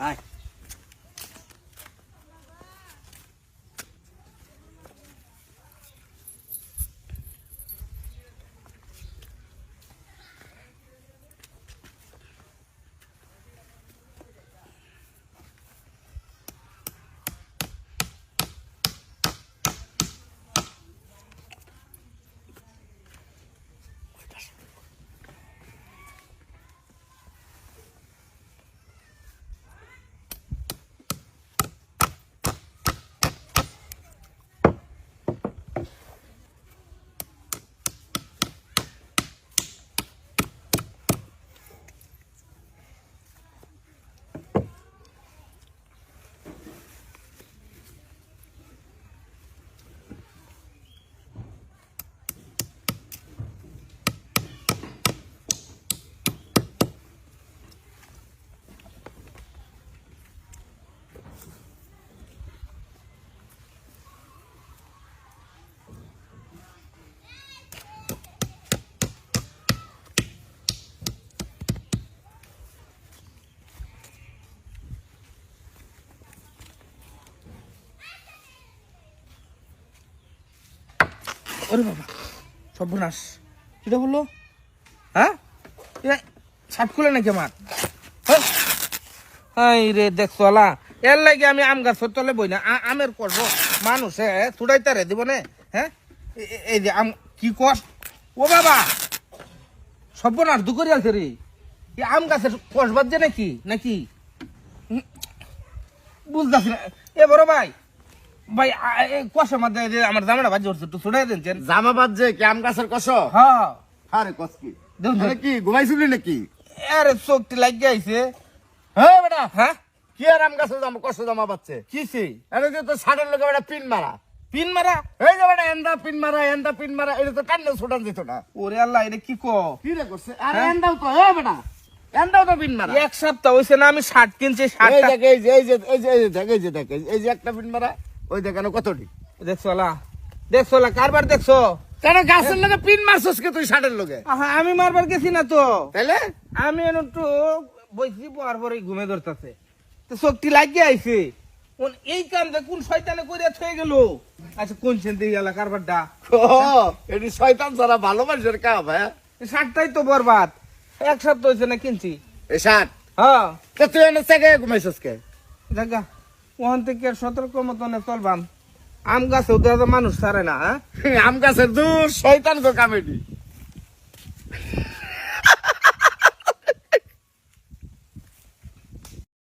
Aye. ওরে বাবা, সর্বনাশ। কিটা বলল হ্যাঁ? ছাপ খুলে নাকি আমার? হাই রে দেখছ আলা এর লাগে আমি আম গাছের তলে বই না আমের করব মানুষে ছুটাইতারে দিব নে হ্যাঁ এই যে আম, কি কর? ও বাবা! সর্বনাশ, দু করে আছে রে। এই আম গাছের কষ বাজছে নাকি? নাকি? বুঝতেছি না। এ বড় ভাই ভাই মধ্যে যে আমার জামাটা বাজে উঠছে একটু ছুটাই দিনছেন জামা যে কি আম গাছের কষ? হ্যাঁ। আরে কস কি? কি ঘুমাইছিলি নাকি? আরে চোখটি লাগিয়ে আইছে। হ্যাঁ বেটা। হ্যাঁ? কি আর আম গাছের জামা কষ জামা পাচ্ছে কিসে আরে যে তো ষাটের লোকে বেটা পিন মারা। পিন মারা? এই যে বেটা এন্দা পিন মারা এন্দা পিন মারা এটা তো টান্নে ছোটান দিত না। ওরে আল্লাহ এটা কি কো? কি রে করছে? আরে হ্যাঁ? এন্দাও তো এ বেটা এন্দাও তো পিন মারা। এক সপ্তাহ হয়েছে না আমি শার্ট কিনছি এই শার্টটা এই যে এই যে এই যে এই যে দেখ এই যে দেখ এই যে একটা পিন মারা। ওই দেখানো কতটি? দেখছ আলা। দেখছ আলা কারবার দেখছ? কেন গাছের লোকে পিন মারছস কে তুই ষাটের লোকে? আহা, আমি মারবার গেছি না তো। তাইলে? আমি একটু বইছি পর পরে ঘুমে ধরতেছে। তো চোখটি লাগিয়ে আইছে। কোন এই কাম যে কোন শয়তানে করিয়া থয়ে গেল? আচ্ছা কোন চেন দিয়ে গেল কারবারটা? ও এটি শয়তান ছাড়া ভালো মানুষের কাম হ্যাঁ? শার্টটাই তো বরবাদ। এক সপ্তাহ হয়েছে না কিনছি। এই ষাট? হ্যাঁ। তা তুই এনে থেকে ঘুমাইছস কে? দেখা ওখান থেকে সতর্ক মতনে চলবাম। আম গাছে মানুষ ছাড়ে না হ্যাঁ? আম গাছের দূর শৈতান গো কামেডি।